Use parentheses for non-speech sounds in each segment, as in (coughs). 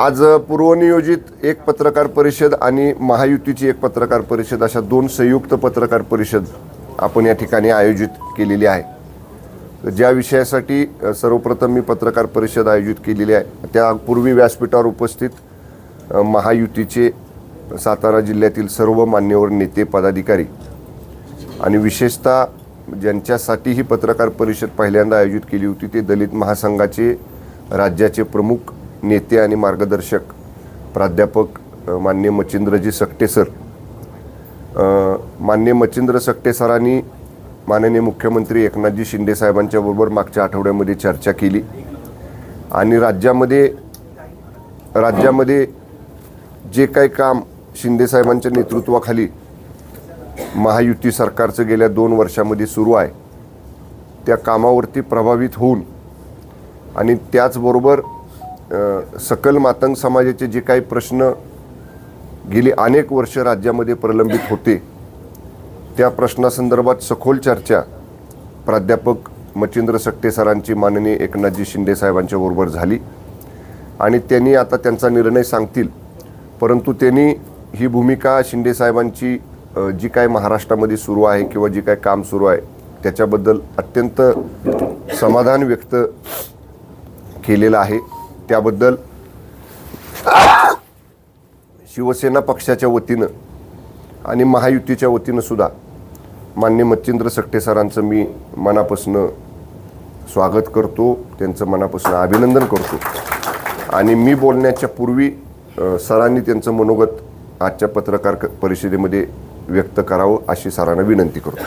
आज पूर्वनियोजित एक पत्रकार परिषद आणि महायुतीची एक पत्रकार परिषद अशा दोन संयुक्त पत्रकार परिषद आपण या ठिकाणी आयोजित केलेली आहे. ज्या विषयासाठी सर्वप्रथम मी पत्रकार परिषद आयोजित केलेली आहे. त्यापूर्वी व्यासपीठावर उपस्थित महायुतीचे सातारा जिल्ह्यातील सर्व मान्यवर नेते पदाधिकारी आणि विशेषतः ज्यांच्यासाठी ही पत्रकार परिषद पहिल्यांदा आयोजित केली होती ते दलित महासंघाचे राज्याचे प्रमुख नेते आणि मार्गदर्शक प्राध्यापक मान्य मच्छिंद्रजी सकटे सर. मान्य मच्छिंद्र सकटे सरांनी माननीय मुख्यमंत्री एकनाथजी शिंदे साहेबांच्या बरोबर मागच्या आठवड्यामध्ये चर्चा केली. आणि राज्यामध्ये राज्यामध्ये जे काही काम शिंदे साहेबांच्या नेतृत्वाखाली महायुती सरकारचं गेल्या दोन वर्षामध्ये सुरू आहे त्या कामावरती प्रभावित होऊन आणि त्याचबरोबर सकल मातंग समाजाचे जे काही प्रश्न गेली अनेक वर्ष राज्यामध्ये प्रलंबित होते त्या प्रश्नासंदर्भात सखोल चर्चा प्राध्यापक मच्छिंद्र सकटे सरांची माननीय एकनाथजी शिंदे साहेबांच्या बरोबर झाली. आणि त्यांनी आता त्यांचा निर्णय सांगतील. परंतु त्यांनी ही भूमिका शिंदे साहेबांची जी काय महाराष्ट्रामध्ये सुरू आहे किंवा जी काय काम सुरू आहे त्याच्याबद्दल अत्यंत समाधान व्यक्त केलेलं आहे. त्याबद्दल शिवसेना पक्षाच्या वतीनं आणि महायुतीच्या वतीनं सुद्धा मान्य मच्छिंद्र सकटे सरांचं मी मनापासून स्वागत करतो त्यांचं मनापासून अभिनंदन करतो. आणि मी बोलण्याच्या पूर्वी सरांनी त्यांचं मनोगत आजच्या पत्रकार परिषदेमध्ये व्यक्त करावं अशी सरांना विनंती करतो.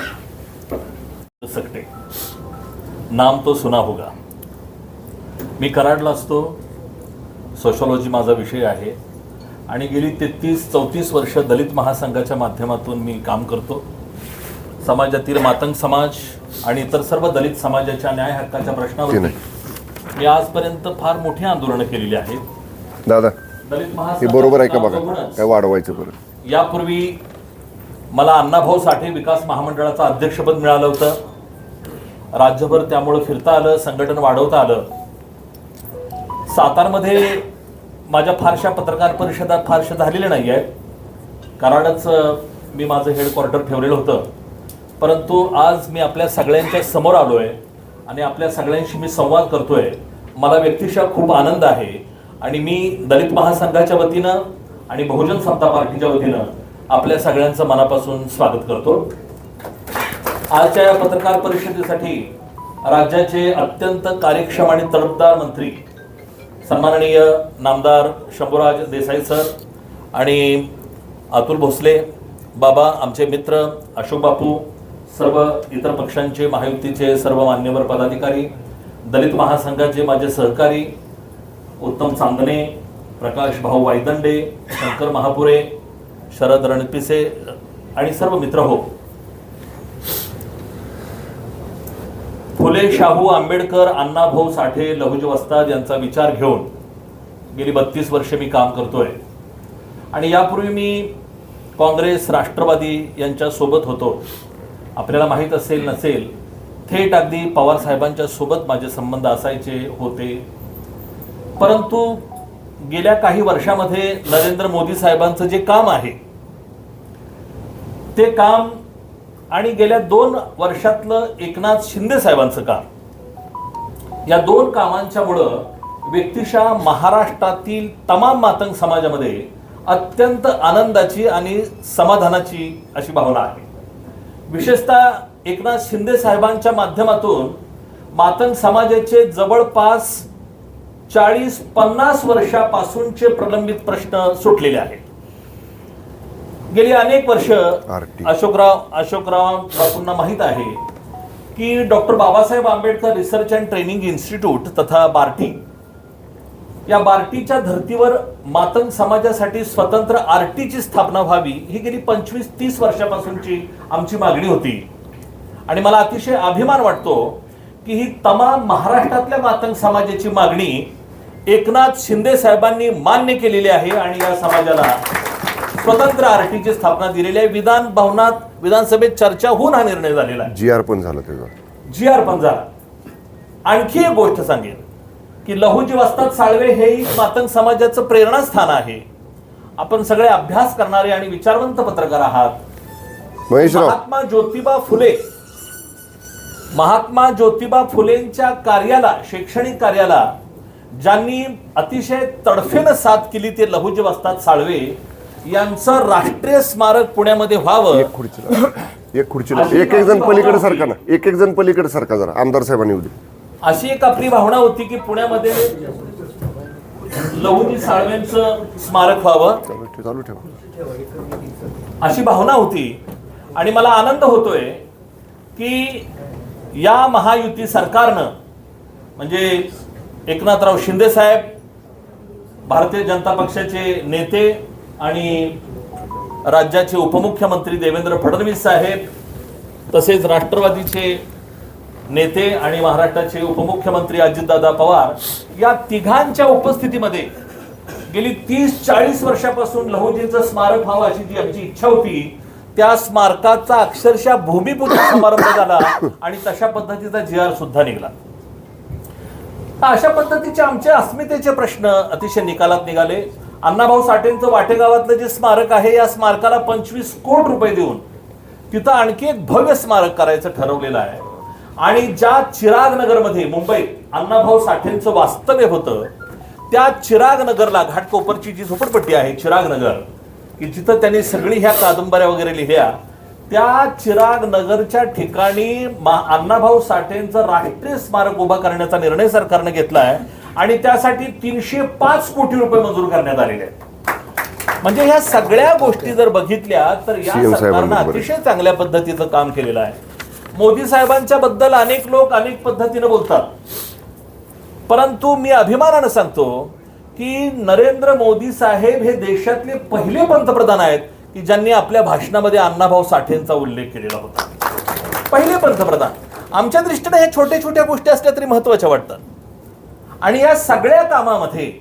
सकटे नाम तो सुना होगा. मी कराडला असतो. सोशॉलॉजी माझा विषय आहे. आणि गेली तेहतीस चौतीस वर्ष दलित महासंघाच्या माध्यमातून मी काम करतो. समाजातील मातंग समाज आणि इतर सर्व दलित समाजाच्या न्याय हक्काच्या प्रश्नावर. मी आजपर्यंत फार मोठी आंदोलनं केलेली आहेत. दादा दलित हे महासंघ बरोबर आहे का बघा? काय वाढवायचं बरं? यापूर्वी मला अण्णाभाऊ साठे विकास महामंडळाचं अध्यक्षपद मिळालं होतं. राज्यभर त्यामुळं फिरता आलं संघटन वाढवता आलं. सातारमध्ये माझ्या फारशा पत्रकार परिषदा फारशा झालेल्या नाही आहेत. कारणच मी माझं हेडक्वार्टर ठेवलेलं होतं. परंतु आज मी आपल्या सगळ्यांच्या समोर आलो आहे आणि आपल्या सगळ्यांशी मी संवाद करतोय. मला व्यक्तिशः खूप आनंद आहे आणि मी दलित महासंघाच्या वतीनं आणि बहुजन समता पार्टीच्या वतीनं आपल्या सगळ्यांचं मनापासून स्वागत करतो. आजच्या या पत्रकार परिषदेसाठी राज्याचे अत्यंत कार्यक्षम आणि तडफदार मंत्री सन्माननीय नामदार शंभूराज देसाई सर आणि अतुल भोसले बाबा आमचे मित्र अशोक बापू सर्व इतर पक्षांचे महायुतीचे सर्व मान्यवर पदाधिकारी दलित महासंघाचे माझे सहकारी उत्तम चांदणे प्रकाश भाऊ वायदंडे शंकर महापुरे शरद रणपिसे आणि सर्व मित्र हो. फुले शाहू आंबेडकर अण्णाभाऊ साठे लहुज वस्ताद यांचा विचार घेऊन गेली बत्तीस वर्षे मी काम करतोय. आणि यापूर्वी मी काँग्रेस राष्ट्रवादी यांच्या सोबत होतो. आपल्याला माहीत असेल नसेल थेट अगदी पवार साहेबांच्या सोबत माझे संबंध असायचे होते. परंतु गेल्या काही वर्षामध्ये नरेंद्र मोदी साहेबांचं जे काम आहे ते काम आणि गेल्या दोन वर्षातलं एकनाथ शिंदे साहेबांचं काम. या दोन कामांच्यामुळं व्यक्तिशः महाराष्ट्रातील तमाम मातंग समाजामध्ये अत्यंत आनंदाची आणि समाधानाची अशी भावना आहे. विशेषतः एकनाथ शिंदे साहेबांच्या माध्यमातून मातंग समाजाचे जवळपास चाळीस पन्नास वर्षापासूनचे प्रलंबित प्रश्न सुटलेले आहेत. गेली अनेक वर्ष. अशोकराव अशोकराव बापूंना माहीत आहे की doctor Babasaheb Ambedkar research and training institute तथा बार्टी या बार्टीच्या धर्तीवर मातंग समाजासाठी स्वतंत्र आरटीची स्थापना व्हावी ही गेली पंचवीस तीस वर्षापासूनची आमची मागणी होती आणि मला अतिशय अभिमान वाटतो की ही तमाम महाराष्ट्रातल्या मातंग समाजाची मागणी एकनाथ शिंदे साहेबांनी मान्य केलेली आहे आणि या समाजाला स्वतंत्र आरटीची स्थापना दिलेली आहे. विधान भवनात विधानसभेत चर्चा होऊन हा निर्णय झालेला आहे. जी आर पण झालं त्याचा जी आर पण झाला. आणखी एक गोष्ट सांगेन की लहुजी वस्ताद साळवे हे मातंग समाजाचं प्रेरणास्थान आहे. आपण सगळे अभ्यास करणारे आणि विचारवंत पत्रकार आहात. महात्मा ज्योतिबा फुले महात्मा ज्योतिबा फुलेंच्या कार्याला शैक्षणिक कार्याला ज्यांनी अतिशय तडफेनं साथ केली ते लहुजी वस्ताद साळवे यांचं राष्ट्रीय स्मारक पुण्यामध्ये व्हावं. एक खुर्चीला एक खुर्चीला एक एक जण पलीकडे सारखा ना. एक एक जण पलीकडे सारखा जरा. आमदार साहेबांनी दे. अशी एक आपली भावना होती की पुण्यामध्ये लहुजी साळवेंचं स्मारक व्हावं. चालू ठेव चालू ठेवा. अशी भावना होती. आणि मला आनंद होतोय की या महायुती सरकारनं म्हणजे एकनाथराव शिंदे साहेब भारतीय जनता पक्षाचे नेते आणि राज्याचे उपमुख्यमंत्री देवेंद्र फडणवीस साहेब तसेच राष्ट्रवादीचे नेते आणि महाराष्ट्राचे उपमुख्यमंत्री अजितदादा पवार या तिघांच्या उपस्थितीमध्ये गेली तीस चाळीस वर्षापासून लहुजींचं स्मारक व्हावं अशी जी आमची इच्छा होती त्या स्मारकाचा अक्षरशः भूमिपूजन समारंभ झाला आणि तशा पद्धतीचा जी आर सुद्धा निघाला. अशा पद्धतीचे आमचे अस्मितेचे प्रश्न अतिशय निकालात निघाले. अण्णाभाऊ साठेंचं वाटेगावातलं जे स्मारक आहे या स्मारकाला पंचवीस कोटी रुपये देऊन तिथं आणखी एक भव्य स्मारक करायचं ठरवलेलं आहे. आणि ज्या चिराग नगरमध्ये मुंबईत अण्णाभाऊ साठेंचं वास्तव्य होतं त्या चिराग नगरला घाटकोपरची जी झोपडपट्टी आहे चिराग नगर की जिथं त्यांनी सगळी ह्या कादंबऱ्या वगैरे लिहिल्या त्या चिराग नगरच्या ठिकाणी अण्णाभाऊ साठेंचं राष्ट्रीय स्मारक उभा करण्याचा निर्णय सरकारनं घेतला आहे. आणि त्यासाठी तीनशे पाच कोटी रुपये मंजूर करण्यात आलेले आहेत. म्हणजे ह्या सगळ्या गोष्टी जर बघितल्या तर या सरकारनं. अतिशय चांगल्या पद्धतीचं काम केलेलं आहे. मोदी साहेबांच्या बद्दल अनेक लोक अनेक पद्धतीने बोलतात. परंतु मी अभिमानानं सांगतो की नरेंद्र मोदी साहेब हे देशातले पहिले पंतप्रधान आहेत की ज्यांनी आपल्या भाषणामध्ये अण्णाभाऊ साठेंचा उल्लेख केलेला होता. पहिले पंतप्रधान. आमच्या दृष्टीने हे छोट्या छोट्या गोष्टी असल्या तरी महत्त्वाच्या वाटतात. आणि या सगळ्या कामामध्ये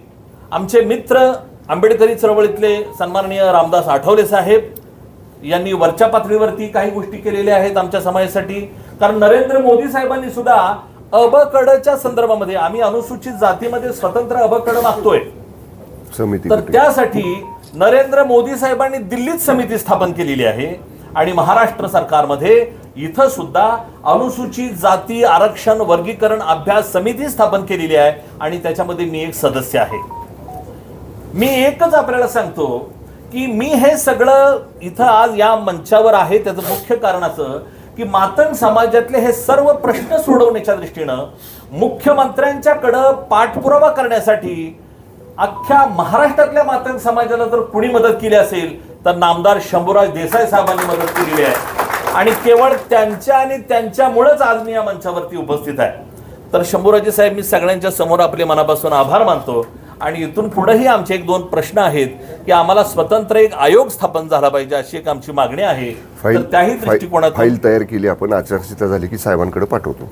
आमचे मित्र आंबेडकरी चळवळीतले सन्माननीय रामदास आठवले साहेब यांनी वरच्या पातळीवरती काही गोष्टी केलेल्या आहेत आमच्या समाजासाठी. कारण नरेंद्र मोदी साहेबांनी सुद्धा अबकडच्या संदर्भामध्ये आम्ही अनुसूचित जातीमध्ये स्वतंत्र अबकड मागतोय. समिती तर? त्यासाठी नरेंद्र मोदी साहेबांनी दिल्लीत समिती स्थापन केलेली आहे. आणि महाराष्ट्र सरकारमध्ये इथं सुद्धा अनुसूचित जाती आरक्षण वर्गीकरण अभ्यास समिती स्थापन केलेली आहे आणि त्याच्यामध्ये मी एक सदस्य आहे. मी एकच आपल्याला सांगतो की मी हे सगळं इथं आज या मंचावर आहे. त्याचं मुख्य कारण असं की मातंग समाजातले हे सर्व प्रश्न सोडवण्याच्या दृष्टीनं मुख्यमंत्र्यांच्याकडं पाठपुरावा करण्यासाठी अख्ख्या महाराष्ट्रातल्या मातंग समाजाला जर कुणी मदत केली असेल तर नामदार शंभूराज देसाई साहेबांनी मदत केलेली आहे. आणि केवळ त्यांच्या आणि त्यांच्यामुळेच आज मी या मंचावरती उपस्थित आहे. तर शंभूराजे साहेब मी सगळ्यांच्या समोर आपले मनापासून आभार मानतो. आणि इथून पुढेही आमचे एक दोन प्रश्न आहेत की आम्हाला स्वतंत्र एक आयोग स्थापन झाला पाहिजे अशी एक आमची मागणी आहे. तर त्याही दृष्टिकोनातून फाईल तयार केली आपण आचारसंहिता झाली की साहेबांकडे पाठवतो.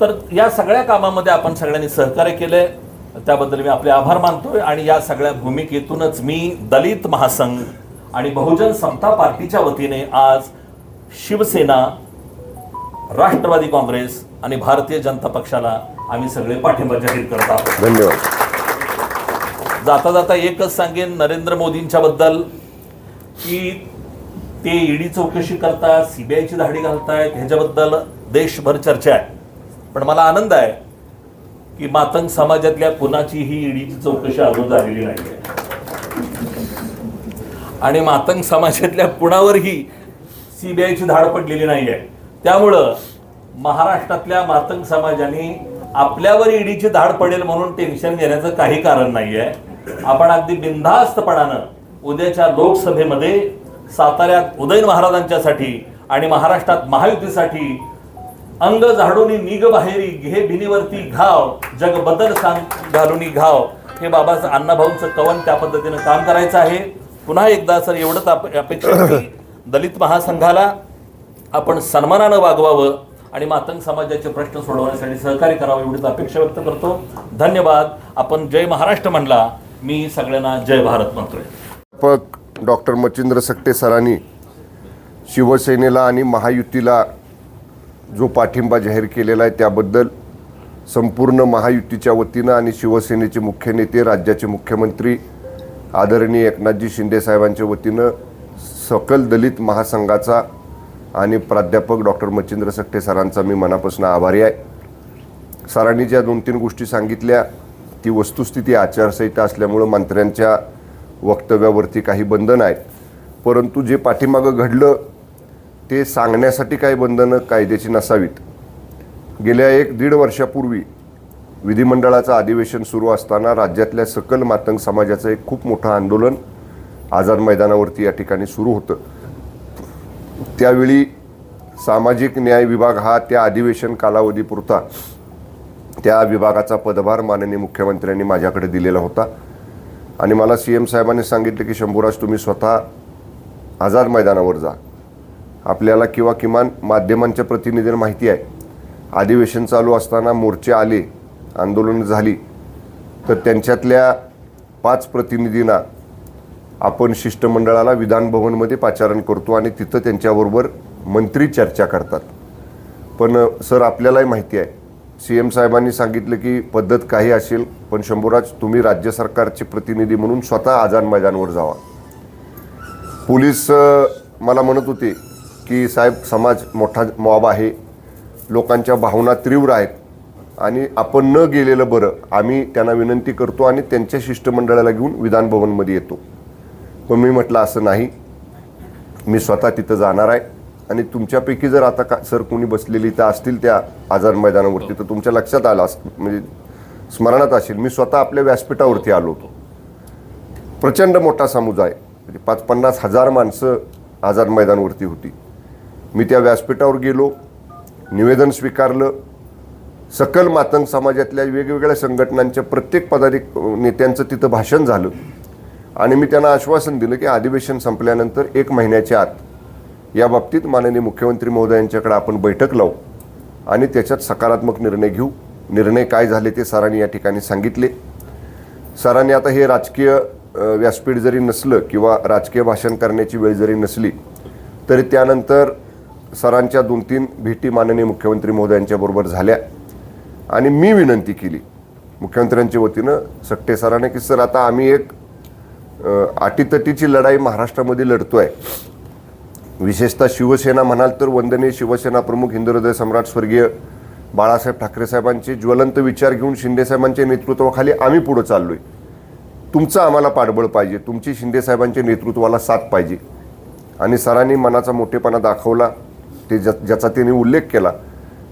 तर या सगळ्या कामामध्ये आपण सगळ्यांनी सहकार्य केलंय. त्याबद्दल मी आपले आभार मानतोय. आणि या सगळ्या भूमिकेतूनच मी दलित महासंघ आणि बहुजन समता पार्टीच्या वतीने आज शिवसेना राष्ट्रवादी काँग्रेस आणि भारतीय जनता पक्षाला आम्ही सगळे पाठिंबा जाहीर करत आहोत. धन्यवाद. जाता जाता एकच सांगेन नरेंद्र मोदींच्या बद्दल की ते ईडी चौकशी करतात सीबीआयची धाडी घालतायत ह्याच्याबद्दल देशभर चर्चा आहे. पण मला आनंद आहे की मातंग समाजातल्या कुणाची ही ईडीची चौकशी अजून झालेली नाही आणि मातंग समाजातल्या कुणावरही सीबीआयची धाड पडलेली नाही आहे त्यामुळं महाराष्ट्रातल्या मातंग समाजाने आपल्यावर ईडीची धाड पडेल म्हणून टेन्शन घेण्याचं काही कारण नाही आहे आपण अगदी बिनधास्तपणानं उद्याच्या लोकसभेमध्ये साताऱ्यात उदयन महाराजांच्यासाठी आणि महाराष्ट्रात महायुतीसाठी अंग झाडूनी निग बाहेरी घे भिनीवरती घाव जग बदल सांग घालूनी घाव हे बाबाचं अण्णाभाऊंचं कवन त्या पद्धतीनं काम करायचं आहे. पुन्हा एकदा सर एवढंच आप- अपेक्षा की दलित महासंघाला आपण सन्मानानं वागवावं आणि मातंग समाजाचे प्रश्न सोडवण्यासाठी सहकार्य करावं एवढीच अपेक्षा व्यक्त करतो. धन्यवाद. आपण जय महाराष्ट्र म्हणला मी सगळ्यांना जय भारत म्हणतोय. प्राध्यापक डॉक्टर मच्छिंद्र सकटे सरांनी शिवसेनेला आणि महायुतीला जो पाठिंबा जाहीर केलेला आहे त्याबद्दल संपूर्ण महायुतीच्या वतीनं आणि शिवसेनेचे मुख्य नेते राज्याचे मुख्यमंत्री आदरणीय एकनाथजी शिंदे साहेबांच्या वतीनं सकल दलित महासंघाचा आणि प्राध्यापक डॉक्टर मच्छिंद्र सकटे सरांचा मी मनापासून आभारी आहे. सरांनी ज्या दोन तीन गोष्टी सांगितल्या ती वस्तुस्थिती आचारसंहिता असल्यामुळं मंत्र्यांच्या वक्तव्यावरती काही बंधनं आहेत परंतु जे पाठीमागं घडलं ते सांगण्यासाठी काही बंधनं कायद्याची नसावीत. गेल्या एक दीड वर्षापूर्वी विधिमंडळाचं अधिवेशन सुरू असताना राज्यातल्या सकल मातंग समाजाचं एक खूप मोठं आंदोलन आझाद मैदानावरती या ठिकाणी सुरू होतं. त्यावेळी सामाजिक न्याय विभाग हा त्या अधिवेशन कालावधीपुरता त्या विभागाचा पदभार माननीय मुख्यमंत्र्यांनी माझ्याकडे दिलेला होता. आणि मला सी एम साहेबांनी सांगितलं की शंभूराज तुम्ही स्वतः आझाद मैदानावर जा. आपल्याला किंवा किमान माध्यमांच्या प्रतिनिधींना माहिती आहे. अधिवेशन चालू असताना मोर्चे आले आंदोलन झाली तर त्यांच्यातल्या पाच प्रतिनिधींना आपण शिष्टमंडळाला विधानभवनमध्ये पाचारण करतो आणि तिथं त्यांच्याबरोबर मंत्री चर्चा करतात. पण सर आपल्यालाही माहिती आहे सी एम साहेबांनी सांगितलं की पद्धत काही असेल पण शंभूराज तुम्ही राज्य सरकारचे प्रतिनिधी म्हणून स्वतः आझाद मैदानवर जावा. पोलीस मला म्हणत होते की साहेब समाज मोठा मॉब आहे लोकांच्या भावना तीव्र आहेत आणि आपण न गेलेलं बरं आम्ही त्यांना विनंती करतो आणि त्यांच्या शिष्टमंडळाला घेऊन विधानभवनमध्ये येतो. पण मी म्हटलं असं नाही. मी स्वतः तिथं जाणार आहे. आणि तुमच्यापैकी जर आता का सर कोणी बसलेली तर असतील त्या आझाद मैदानावरती तर तुमच्या लक्षात आलं अस म्हणजे स्मरणात असेल मी स्वतः आपल्या व्यासपीठावरती आलो होतो. प्रचंड मोठा समुदाय म्हणजे पाच पन्नास हजार माणसं आझाद मैदानावरती होती. मी त्या व्यासपीठावर गेलो निवेदन स्वीकारलं सकल मातंग समाजातल्या वेगवेगळ्या संघटनांच्या प्रत्येक पदाधिक नेत्यांचं तिथं भाषण झालं. आणि मी त्यांना आश्वासन दिलं की अधिवेशन संपल्यानंतर एक महिन्याच्या आत या बाबतीत माननीय मुख्यमंत्री महोदयांच्याकडे आपण बैठक लावू आणि त्याच्यात सकारात्मक निर्णय घेऊ. निर्णय काय झाले ते सरांनी या ठिकाणी सांगितले. सरांनी आता हे राजकीय व्यासपीठ जरी नसलं किंवा राजकीय भाषण करण्याची वेळ जरी नसली तरी त्यानंतर सरांच्या दोन तीन भेटी माननीय मुख्यमंत्री महोदयांच्याबरोबर झाल्या. आणि मी विनंती केली. मुख्यमंत्र्यांच्या वतीनं सट्टे सराने की सर आता आम्ही एक अटीतटीची लढाई महाराष्ट्रामध्ये लढतो आहे विशेषतः शिवसेना म्हणाल तर वंदनीय शिवसेना प्रमुख हिंदुहृदय सम्राट स्वर्गीय बाळासाहेब ठाकरे साहेबांचे ज्वलंत विचार घेऊन शिंदेसाहेबांच्या नेतृत्वाखाली आम्ही पुढे चाललोय. तुमचं आम्हाला पाठबळ पाहिजे. तुमची शिंदेसाहेबांच्या नेतृत्वाला साथ पाहिजे. आणि सरांनी मनाचा मोठेपणा दाखवला. ते ज्या ज्याचा त्यांनी उल्लेख केला.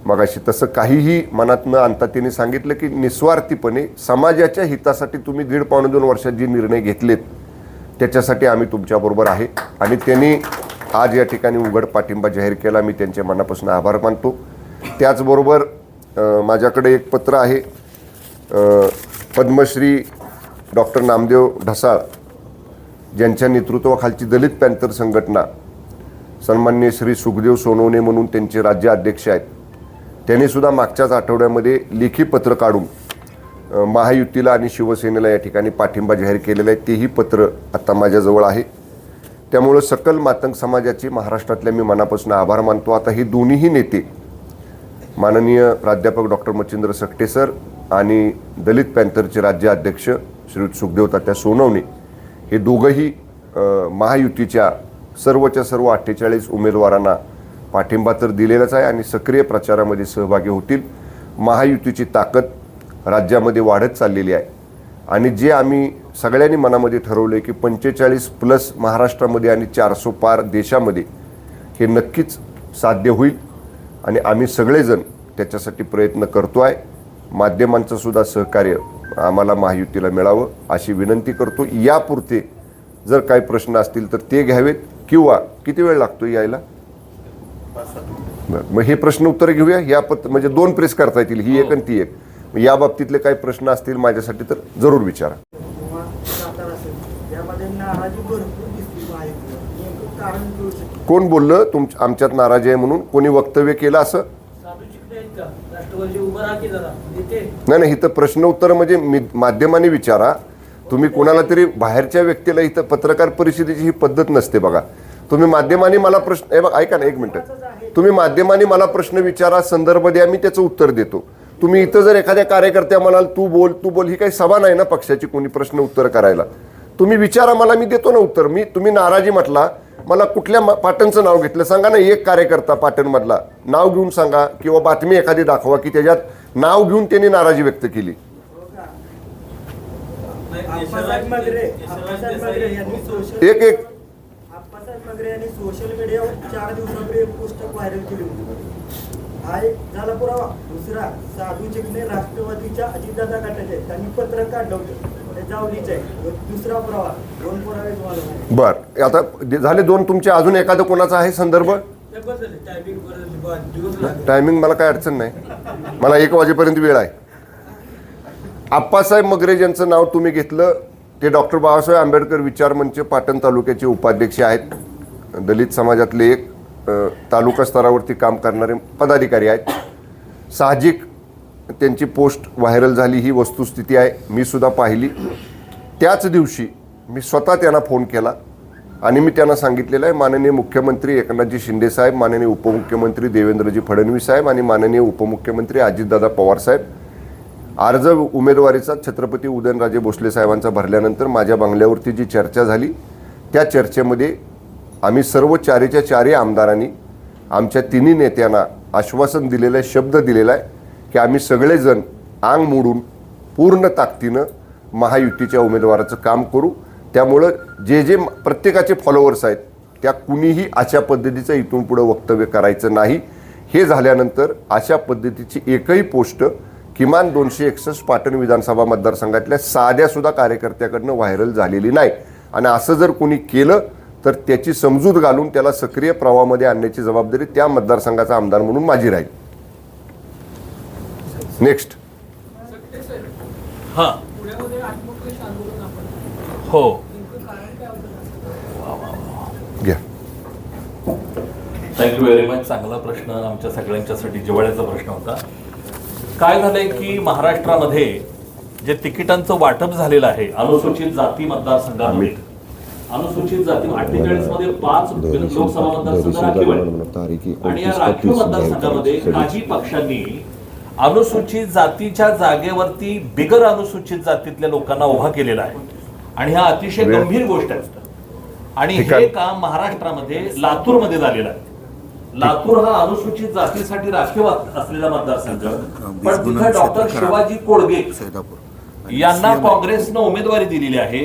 मगाशी तसं काहीही मनात न आणता त्यांनी सांगितलं की निस्वार्थीपणे समाजाच्या हितासाठी तुम्ही दीड पावणे दोन वर्षात जे निर्णय घेतलेत त्याच्यासाठी आम्ही तुमच्याबरोबर आहे. आणि त्यांनी आज या ठिकाणी उघड पाठिंबा जाहीर केला. मी त्यांच्या मनापासून आभार मानतो. त्याचबरोबर माझ्याकडे एक पत्र आहे. पद्मश्री डॉक्टर नामदेव ढसाळ ज्यांच्या नेतृत्वाखालची दलित पॅन्थर संघटना सन्मान्य श्री सुखदेव सोनवणे म्हणून त्यांचे राज्य अध्यक्ष आहेत. त्यांनी सुद्धा मागच्याच आठवड्यामध्ये लेखी पत्र काढून महायुतीला आणि शिवसेनेला या ठिकाणी पाठिंबा जाहीर केलेला आहे. तेही पत्र आता माझ्याजवळ आहे. त्यामुळं सकल मातंग समाजाचे महाराष्ट्रातल्या मी मनापासून आभार मानतो. आता हे दोन्हीही नेते माननीय प्राध्यापक डॉक्टर मच्छिंद्र सकटे सर आणि दलित पॅन्थरचे राज्य अध्यक्ष श्री सुखदेव तात्या सोनवणे हे दोघंही महायुतीच्या सर्वच्या सर्व अठ्ठेचाळीस उमेदवारांना पाठिंबा तर दिलेलाच आहे आणि सक्रिय प्रचारामध्ये सहभागी होतील. महायुतीची ताकद राज्यामध्ये वाढत चाललेली आहे. आणि जे आम्ही सगळ्यांनी मनामध्ये ठरवलं आहे की पंचेचाळीस प्लस महाराष्ट्रामध्ये आणि चारसो पार देशामध्ये हे नक्कीच साध्य होईल. आणि आम्ही सगळेजण त्याच्यासाठी प्रयत्न करतो आहे. माध्यमांचं सुद्धा सहकार्य आम्हाला महायुतीला मिळावं अशी विनंती करतो. यापुरते जर काही प्रश्न असतील तर ते घ्यावेत. किंवा किती वेळ लागतो यायला? मग हे प्रश्न उत्तर घेऊया. या पत म्हणजे दोन प्रेस करता येतील. ही एक आणि ती एक. मग या बाबतीतले काही प्रश्न असतील माझ्यासाठी तर जरूर विचारा. कोण बोललं? तुम आमच्यात नाराजी आहे म्हणून. कोणी वक्तव्य केलं असं? नाही नाही इथं प्रश्न उत्तर म्हणजे मी माध्यमाने विचारा. तुम्ही कोणाला तरी बाहेरच्या व्यक्तीला इथं पत्रकार परिषदेची ही पद्धत नसते बघा. तुम्ही माध्यमाने मला प्रश्न हे बघ ऐका ना एक मिनिट. तुम्ही माध्यमाने मला प्रश्न विचारा संदर्भ द्या मी त्याचं उत्तर देतो. तुम्ही इथं जर एखाद्या कार्यकर्त्या म्हणाल तू बोल तू बोल ही काही सभा नाही ना पक्षाची कोणी प्रश्न उत्तर करायला. तुम्ही विचारा मला मी देतो ना उत्तर. मी तुम्ही नाराजी म्हटला मला कुठल्या पाटणचं नाव घेतलं सांगा ना एक कार्यकर्ता पाटणमधला. नाव घेऊन सांगा किंवा बातमी एखादी दाखवा की त्याच्यात नाव घेऊन त्यांनी नाराजी व्यक्त केली. हो का? मगरे यांनी सोशल मीडियावर चार दिवसापूर्वी एक पुस्तक व्हायरल केली होती. हा एक झाला पुरावा. दुसरा साधू राष्ट्रवादीच्या अजितदादा गटाचे. त्यांनी पत्रक काढलं होतं. ते जावलीचे आहे दुसरा पुरावा दोन पुरावे तुम्हाला माहिती. बर. आता झाले दोन तुमचे अजून एखादं कोणाचा आहे संदर्भ? टायमिंग मला काय अडचण नाही. मला एक वाजेपर्यंत वेळ आहे. आप्पासाहेब मगरे ज्यांचं नाव तुम्ही घेतलं ते डॉक्टर बाबासाहेब आंबेडकर विचार मंच पाटण तालुक्याचे उपाध्यक्ष आहेत. दलित समाजातले एक तालुका स्तरावरती काम करणारे पदाधिकारी आहेत. साहजिक त्यांची पोस्ट व्हायरल झाली ही वस्तुस्थिती आहे. मी सुद्धा पाहिली. त्याच दिवशी मी स्वतः त्यांना फोन केला आणि मी त्यांना सांगितलेलं आहे माननीय मुख्यमंत्री एकनाथजी शिंदेसाहेब माननीय उपमुख्यमंत्री देवेंद्रजी फडणवीस साहेब आणि माननीय उपमुख्यमंत्री अजितदादा पवार साहेब अर्ज उमेदवारीचा छत्रपती उदयनराजे भोसले साहेबांचा भरल्यानंतर माझ्या बंगल्यावरती जी चर्चा झाली त्या चर्चेमध्ये आम्ही सर्व चारीच्या चारी आमदारांनी आमच्या तिन्ही नेत्यांना आश्वासन दिलेलं आहे शब्द दिलेला आहे की आम्ही सगळेजण आंग मोडून पूर्ण ताकदीनं महायुतीच्या उमेदवाराचं काम करू. त्यामुळं जे जे प्रत्येकाचे फॉलोअर्स आहेत त्या कुणीही अशा पद्धतीचं इथून पुढं वक्तव्य करायचं नाही. हे झाल्यानंतर अशा पद्धतीची एकही पोस्ट किमान दोनशे एकसष्ट पाटण विधानसभा मतदारसंघातल्या साध्यासुद्धा कार्यकर्त्याकडनं व्हायरल झालेली नाही. आणि असं जर कोणी केलं तर त्याची समजूत घालून त्याला सक्रिय प्रवाहामध्ये आणण्याची जबाबदारी त्या मतदारसंघाचा आमदार म्हणून माझी राहील. नेक्स्ट हां. हो. घ्या. थँक्यू व्हेरी मच चांगला प्रश्न आमच्या सगळ्यांच्यासाठी जिव्हाळ्याचा प्रश्न होता. काय झालंय की महाराष्ट्रामध्ये जे तिकिटांचं वाटप झालेलं आहे अनुसूचित जाती मतदारसंघामध्ये अनुसूचित जाती अठ्ठेचाळीसमध्ये पाच लोकसभा मतदारसंघ राखीव आणि या राखीव मतदारसंघामध्ये काही पक्षांनी अनुसूचित जातीच्या जागेवरती बिगर अनुसूचित जातीतल्या लोकांना उभा केलेला आहे. आणि हा अतिशय. गंभीर गोष्ट आहे. आणि. हे काम महाराष्ट्रामध्ये लातूरमध्ये झालेलं आहे. लातूर हा अनुसूचित जातीसाठी राखीव असलेला मतदारसंघ. पण तिथं डॉक्टर शिवाजी कोळगे यांना काँग्रेसनं उमेदवारी दिलेली आहे.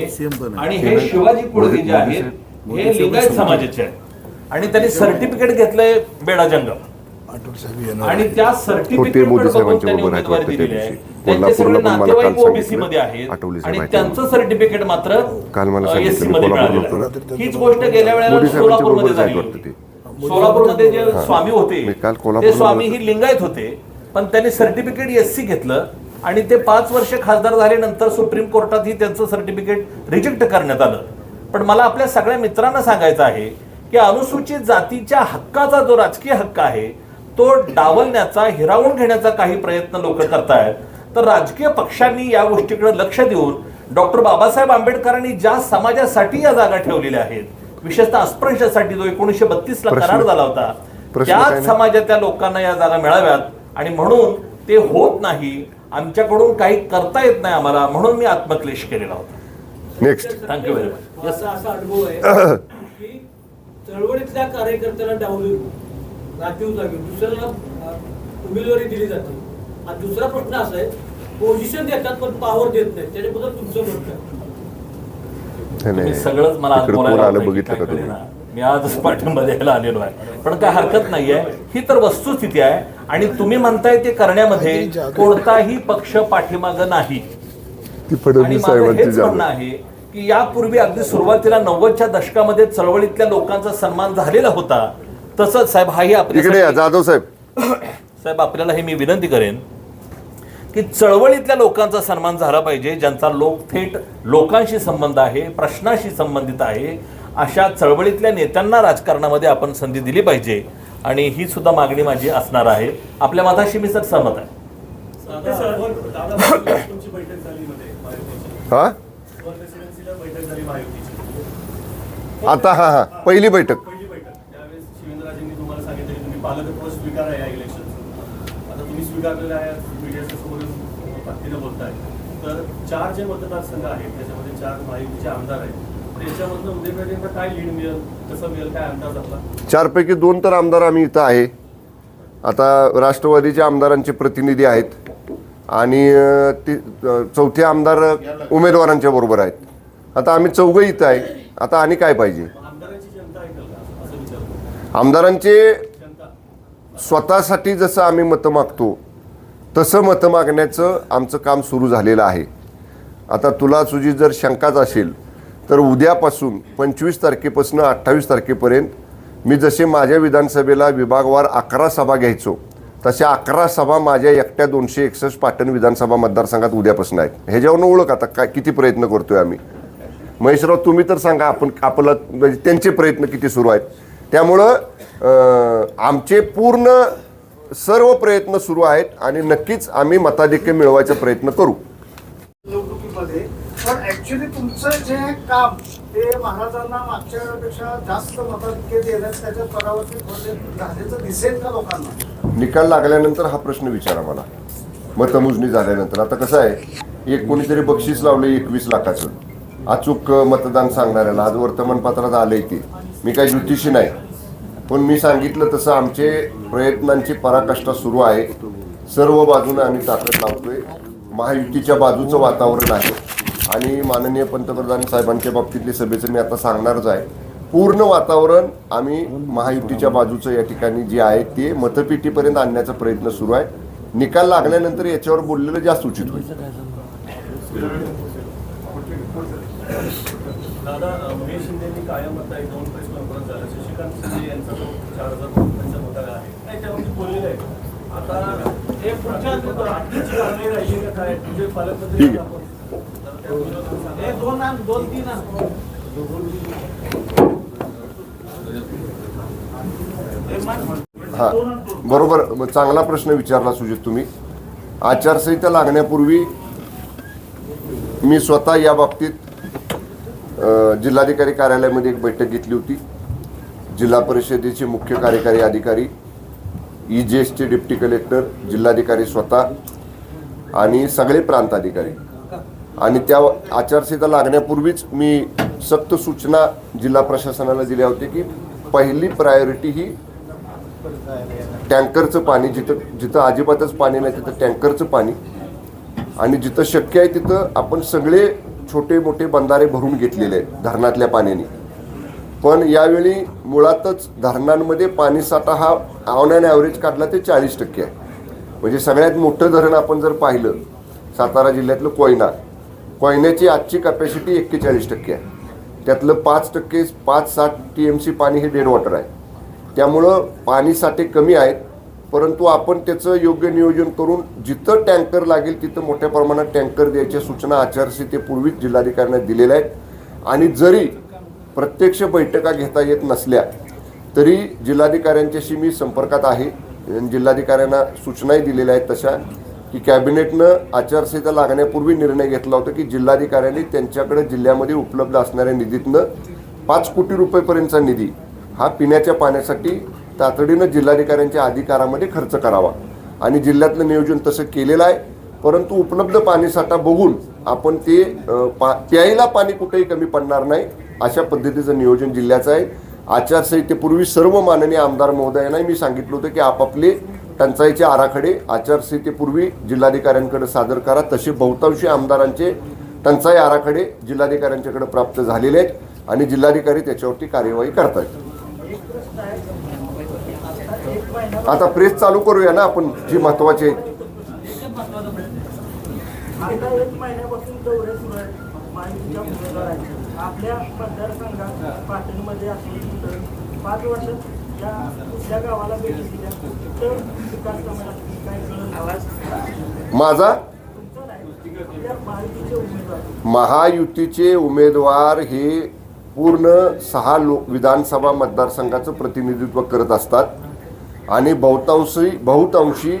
आणि हे शिवाजी कोळगे जे आहेत हे लिंगायत समाजाचे आहेत. आणि त्यांनी सर्टिफिकेट घेतलंय बेडा जंगम. आणि त्या सर्टिफिकेट उमेदवारी दिलेली आहे. त्यांचे सगळे नातेवाईक ओबीसी. मध्ये आहेत. आणि त्यांचं सर्टिफिकेट मात्र एससी मध्ये मिळालेलं. हीच गोष्ट गेल्या वेळेला सोलापूरमध्ये झाली होती. सोलापूरमध्ये जे स्वामी होते ते स्वामी. ही लिंगायत होते पण त्यांनी सर्टिफिकेट एससी घेतलं आणि ते पाच वर्ष खासदार झाल्यानंतर सुप्रीम कोर्टात ही त्यांचं सर्टिफिकेट रिजेक्ट करण्यात आलं. पण मला आपल्या सगळ्या मित्रांना सांगायचं आहे की अनुसूचित जातीच्या हक्काचा जो राजकीय हक्क आहे तो डावलण्याचा हिरावून घेण्याचा काही प्रयत्न लोक करतायत. तर राजकीय पक्षांनी या गोष्टीकडे लक्ष देऊन डॉक्टर बाबासाहेब आंबेडकरांनी ज्या समाजासाठी या जागा ठेवलेल्या आहेत विशेषतः अस्पृश्यासाठी जो एकोणीसशे बत्तीस ला प्रश्न- करार झाला होता त्याच? समाजातल्या लोकांना या जागा मिळाव्यात आणि म्हणून ते होत नाही आमच्याकडून काही करता येत नाही आम्हाला म्हणून मी आत्मक्लेश केलेला होता. नेक्स्ट थँक्यू व्हेरी मच माझा असा अनुभव आहे (coughs) की चळवळीतल्या कार्यकर्त्याला डावलून राखीव जागी दुसऱ्याला उमेदवारी दिली जाते. आणि दुसरा प्रश्न असा आहे पोझिशन देतात पण पॉवर देत नाही त्याच्याबद्दल तुमचं मत काय नाही, तुम्ही. सगळंच मला आज बोलायला कोण आलं बघितलं का तुम्ही. मी आजच पाठिंबा द्यायला आलेलो आहे. पण काय हरकत नाहीये. ही तर वस्तुस्थिती आहे. आणि तुम्ही म्हणताय ते करण्यामध्ये कोणताही पक्ष पाठीमाग नाही. ती आणि फडणवीस माझं साहेबांची हेच म्हणणं जागा आहे की यापूर्वी अगदी सुरुवातीला नव्वदच्या दशकामध्ये चळवळीतल्या लोकांचा सन्मान झालेला होता. तसंच साहेब हाही इकडे या आपल्या जाधव साहेब. (coughs) साहेब आपल्याला हे मी विनंती करेन की चळवळीतल्या लोकांचा सन्मान झाला पाहिजे ज्यांचा लोक थेट लोकांशी संबंध आहे प्रश्नाशी संबंधित आहे अशा चळवळीतल्या नेत्यांना राजकारणामध्ये आपण संधी दिली पाहिजे. आणि ही सुद्धा मागणी माझी असणार आहे. आपल्या मताशी मी सर सहमत आहे. तुमची बैठक झाली मध्ये महायुतीची. हा? वर प्रेसिडेन्सीला बैठक झाली महायुतीची. आता हा हा पहिली बैठक. पहिली बैठक. त्यावेळेस शिवेंद्रराजेंनी तुम्हाला सांगितलं की तुम्ही पालकत्व स्वीकारा या इलेक्शनचं आता तुम्ही स्वीकारलेलं आहे मीडियाचं पद्धतीने बोलताय. तर चार जे मतदारसंघ आहेत त्याच्यामध्ये चार महायुतीचे आमदार आहेत. चारपैकी दोन तर आमदार आम्ही इथं आहे. आता राष्ट्रवादीच्या आमदारांचे प्रतिनिधी आहेत आणि ती चौथे आमदार उमेदवारांच्या बरोबर आहेत. आता आम्ही चौघं इथं आहे. आता आणि काय पाहिजे? आमदारांची जनता ऐकल का असं विचारतो आमदारांचे जनता स्वतःसाठी जसं आम्ही मतं मागतो तसं मतं मागण्याचं आमचं काम सुरू झालेलं आहे. आता तुला तुझी जर शंकाच असेल तर उद्यापासून पंचवीस तारखेपासून अठ्ठावीस तारखेपर्यंत मी जसे माझ्या विधानसभेला विभागवार अकरा सभा घ्यायचो तशा अकरा सभा माझ्या एकट्या दोनशे एकसष्ट पाटण विधानसभा मतदारसंघात उद्यापासून आहेत. ह्याच्यावरून ओळख आता काय किती प्रयत्न करतो आहे आम्ही. महेशराव तुम्ही तर सांगा आपण आपलं म्हणजे त्यांचे प्रयत्न किती सुरू आहेत. त्यामुळं आमचे पूर्ण सर्व प्रयत्न सुरू आहेत आणि नक्कीच आम्ही मताधिक्य मिळवायचा प्रयत्न करू. निवडणुकीमध्ये पण ऍक्च्युली तुमचं जे काम ते महाराजांना मागच्या वेळेपेक्षा जास्त मताधिक्य देण्यास त्याच्या परावर्तित होते झाल्याचं दिसेल का लोकांना? निकाल लागल्यानंतर हा प्रश्न विचारा मला. मतमोजणी झाल्यानंतर. आता कसं आहे एक कोणीतरी बक्षीस लावले एकवीस लाखाचं. अचूक मतदान सांगणाऱ्याला. आज वर्तमानपत्रात आलंय ते. मी काही ज्योतिषी नाही. पण मी सांगितलं तसं आमचे प्रयत्नांची पराकाष्ठा सुरू आहे. सर्व बाजूने आम्ही ताकद लावतोय. महायुतीच्या बाजूचं वातावरण आहे. आणि माननीय पंतप्रधान साहेबांच्या बाबतीतली सभेचं मी आता सांगणारच आहे. पूर्ण वातावरण आम्ही महायुतीच्या बाजूचं या ठिकाणी जे आहे ते मतपेटीपर्यंत आणण्याचा प्रयत्न सुरू आहे. निकाल लागल्यानंतर याच्यावर बोललेलं जास्त उचित होईल. दादा अ, महेश शिंदेनी कायम आता एक दोन प्रेस कॉन्फरन्स झाल्या शशिकांत शिंदे यांचा जो चार हजार कोटींचा घोटाळा आहे नाही त्यामध्ये बोललेलं आहे. आता हे पुढच्या आठवड्याची कारवाई राहिली का काय? म्हणजे पालकमंत्री ठीक आहे. आपण तर त्या विरोधात सांगा. हे दोन आण दोन तीन आण. हा बरोबर. मग चांगला प्रश्न विचारला सुजित तुम्ही. आचारसंहिता लागण्यापूर्वी मी स्वतः या बाबतीत जिल्हाधिकारी कार्यालयामध्ये एक बैठक घेतली होती. जिल्हा परिषदेचे मुख्य कार्यकारी अधिकारी ई जी एसचे डिप्टी कलेक्टर जिल्हाधिकारी स्वतः आणि सगळे प्रांत अधिकारी आणि त्या आचारसंहिता लागण्यापूर्वीच मी सक्त सूचना जिल्हा प्रशासनाला दिल्या होत्या की पहिली प्रायोरिटी ही टँकरचं पाणी जिथं जिथं अजिबातच पाणी नाही तिथं टँकरचं पाणी. आणि जिथं शक्य आहे तिथं आपण सगळे छोटे मोठे बंधारे भरून घेतलेले आहेत धरणातल्या पाण्याने. पण यावेळी मुळातच धरणांमध्ये पाणीसाठा हा ऑन अँड ॲव्हरेज काढला ते चाळीस टक्के आहे. म्हणजे सगळ्यात मोठं धरण आपण जर पाहिलं सातारा जिल्ह्यातलं कोयना कोयन्याची आजची कॅपॅसिटी एक्केचाळीस टक्के आहे. त्यातलं पाच टक्के पाच सात टी एम सी पाणी हे डेड वॉटर आहे. त्यामुळं पाणी साठे कमी आहेत परंतु आपण त्याचं योग्य नियोजन करून जिथं टँकर लागेल तिथं मोठ्या प्रमाणात टँकर द्यायच्या सूचना आचारसंहितेपूर्वीच जिल्हाधिकाऱ्यांना दिलेल्या आहेत. आणि जरी प्रत्यक्ष बैठका घेता येत नसल्या तरी जिल्हाधिकाऱ्यांच्याशी मी संपर्कात आहे. जिल्हाधिकाऱ्यांना सूचनाही दिलेल्या आहेत तशा की कॅबिनेटनं आचारसंहिता लागण्यापूर्वी निर्णय घेतला होता की जिल्हाधिकाऱ्यांनी त्यांच्याकडे जिल्ह्यामध्ये उपलब्ध असणाऱ्या निधीतनं पाच कोटी रुपयेपर्यंतचा निधी हा पिण्याच्या पाण्यासाठी तातडीनं जिल्हाधिकाऱ्यांच्या अधिकारामध्ये खर्च करावा. आणि जिल्ह्यातलं नियोजन तसं केलेलं आहे. परंतु उपलब्ध पाणीसाठा बघून आपण ते पा प्यायला पाणी कुठेही कमी पडणार नाही अशा पद्धतीचं नियोजन जिल्ह्याचं आहे. आचारसंहितेपूर्वी सर्व माननीय आमदार महोदयांना मी सांगितलं होतं की आपापले टंचाईचे आराखडे आचारसंहितेपूर्वी जिल्हाधिकाऱ्यांकडे सादर करा. तसे बहुतांशी आमदारांचे टंचाई आराखडे जिल्हाधिकाऱ्यांच्याकडे प्राप्त झालेले आहेत आणि जिल्हाधिकारी त्याच्यावरती कार्यवाही करतायत. आता आता प्रेस चालू करूया ना आपण जी महत्वाची आहे. आता एक महिन्यापासून दौरे सुरू आहेत माहितीच्या उमेदवारांचे आपल्या मतदारसंघात पाटणमध्ये असेल पाच वर्षात या कुठल्या गावाला भेटी दिल्या कुठं विकास कामाला काय कळलं माझा? महायुतीचे उमेदवार हे पूर्ण सहा लो विधानसभा मतदारसंघाचं प्रतिनिधित्व करत असतात. आणि बहुतांशी बहुतांशी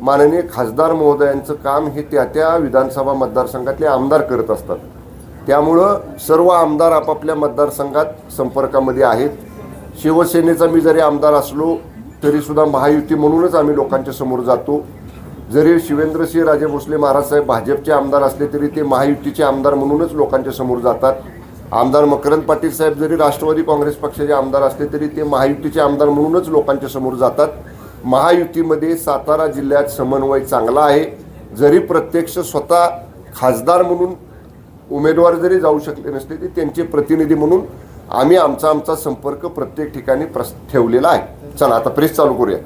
माननीय खासदार महोदयांचं काम हे त्या त्या विधानसभा मतदारसंघातले आमदार करत असतात. त्यामुळं सर्व आमदार आपापल्या मतदारसंघात संपर्कामध्ये आहेत. शिवसेनेचा मी जरी आमदार असलो तरीसुद्धा महायुती म्हणूनच आम्ही लोकांच्या समोर जातो. जरी शिवेंद्रसिंह राजे भोसले महाराज साहेब भाजपचे आमदार असले तरी ते महायुतीचे आमदार म्हणूनच लोकांच्या समोर जातात. आमदार मकरंद पाटील साहेब जरी राष्ट्रवादी काँग्रेस पक्षाचे आमदार असले तरी ते महायुतीचे आमदार म्हणूनच लोकांच्या समोर जातात. महायुतीमध्ये सातारा जिल्ह्यात समन्वय चांगला आहे. जरी प्रत्यक्ष स्वतः खासदार म्हणून उमेदवार जरी जाऊ शकले नसले तरी त्यांचे प्रतिनिधी म्हणून आम्ही आमचा आमचा संपर्क प्रत्येक ठिकाणी प्रस ठेवलेला आहे. चला आता प्रेस चालू करूया.